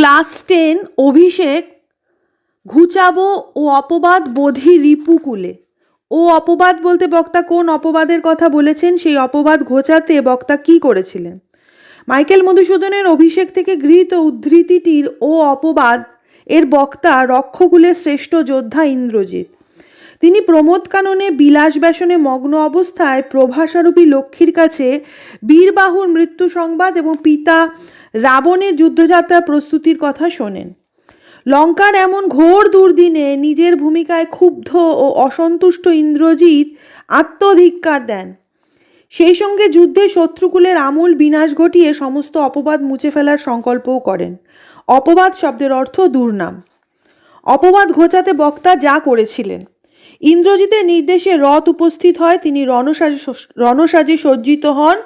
Class ten অভিষেক ঘুচাবো ও অপবাদ বোধি রিপুকুলে ও অপবাদ বলতে বক্তা কোন অপবাদের কথা বলেছেন? সেই অপবাদ ঘোচাতে বক্তা কি করেছিলেন? মাইকেল মধুসূদনের অভিষেক থেকে গৃহীত উদ্ধৃতিটির ও অপবাদ এর বক্তা রক্ষকুলের শ্রেষ্ঠ যোদ্ধা ইন্দ্রজিৎ। তিনি প্রমোদ কাননে, বিলাস ব্যাসনে মগ্ন অবস্থায় প্রভাসারূপী লক্ষ্মীর কাছে বীরবাহুর মৃত্যু সংবাদ এবং পিতা রাবণের যুদ্ধযাত্রা প্রস্তুতির কথা শোনেন। লঙ্কার এমন ঘোর দুর্দিনে নিজের ভূমিকায় ক্ষুব্ধ ও অসন্তুষ্ট ইন্দ্রজিৎ আত্মধিক্কার দেন। সেই সঙ্গে যুদ্ধে শত্রুকুলের আমূল বিনাশ ঘটিয়ে সমস্ত অপবাদ মুছে ফেলার সংকল্পও করেন। অপবাদ শব্দের অর্থ দুর্নাম। অপবাদ ঘোচাতে বক্তা যা করেছিলেন। ইন্দ্রজিতের নির্দেশে রথ উপস্থিত হয়। তিনি রণসাজে রণসাজে সজ্জিত হন।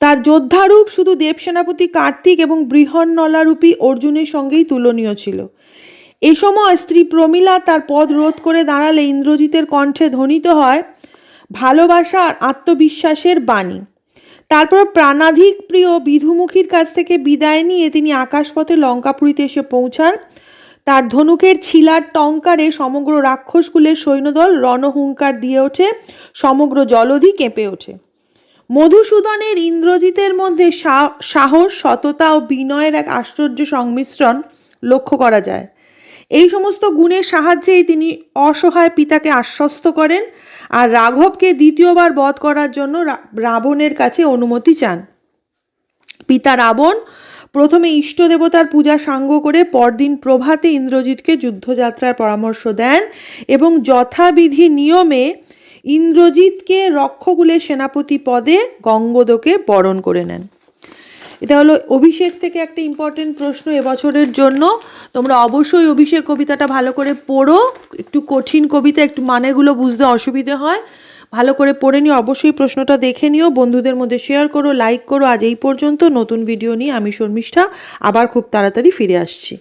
তার যোদ্ধারূপ শুধু দেবসেনাপতি কার্তিক এবং বৃহন্নলারূপী অর্জুনের সঙ্গেই তুলনীয় ছিল। এ সময় স্ত্রী প্রমীলা তার পদ রোধ করে দাঁড়ালে ইন্দ্রজিতের কণ্ঠে ধ্বনিত হয়, ভালোবাসা আর আত্মবিশ্বাসের বাণী। তারপর প্রাণাধিক প্রিয় বিধুমুখীর কাছ থেকে বিদায় নিয়ে তিনি আকাশপথে লঙ্কাপুরীতে এসে পৌঁছান। তার ধনুকের ছিলার টঙ্কারে সমগ্র রাক্ষসকুলের সৈন্যদল রণহুঙ্কার দিয়ে ওঠে, সমগ্র জলধি কেঁপে ওঠে। মধুসূদনের ইন্দ্রজিতের মধ্যে সাহস, সততা ও বিনয়ের এক আশ্চর্য সংমিশ্রণ লক্ষ্য করা যায়। এই সমস্ত গুণের সাহায্যেই তিনি অসহায় পিতাকে আশ্বস্ত করেন আর রাঘবকে দ্বিতীয়বার বধ করার জন্য রাবণের কাছে অনুমতি চান। পিতা রাবণ প্রথমে ইষ্ট দেবতার পূজা সাঙ্গ করে পরদিন প্রভাতে ইন্দ্রজিৎকে যুদ্ধযাত্রার পরামর্শ দেন এবং যথাবিধি নিয়মে ইন্দ্রজিৎকে রক্ষকুলের সেনাপতি পদে গঙ্গদকে বরণ করে নেন। এটা হলো অভিষেক থেকে একটা ইম্পর্টেন্ট প্রশ্ন এবছরের জন্য। তোমরা অবশ্যই অভিষেক কবিতাটা ভালো করে পড়ো। একটু কঠিন কবিতা, একটু মানেগুলো বুঝতে অসুবিধে হয়। ভালো করে পড়ে নিও, অবশ্যই প্রশ্নটা দেখে নিও, বন্ধুদের মধ্যে শেয়ার করো লাইক করো। আজ এই পর্যন্ত, নতুন ভিডিও নিয়ে আমি শর্মিষ্ঠা, আবার খুব তাড়াতাড়ি ফিরে আসছি।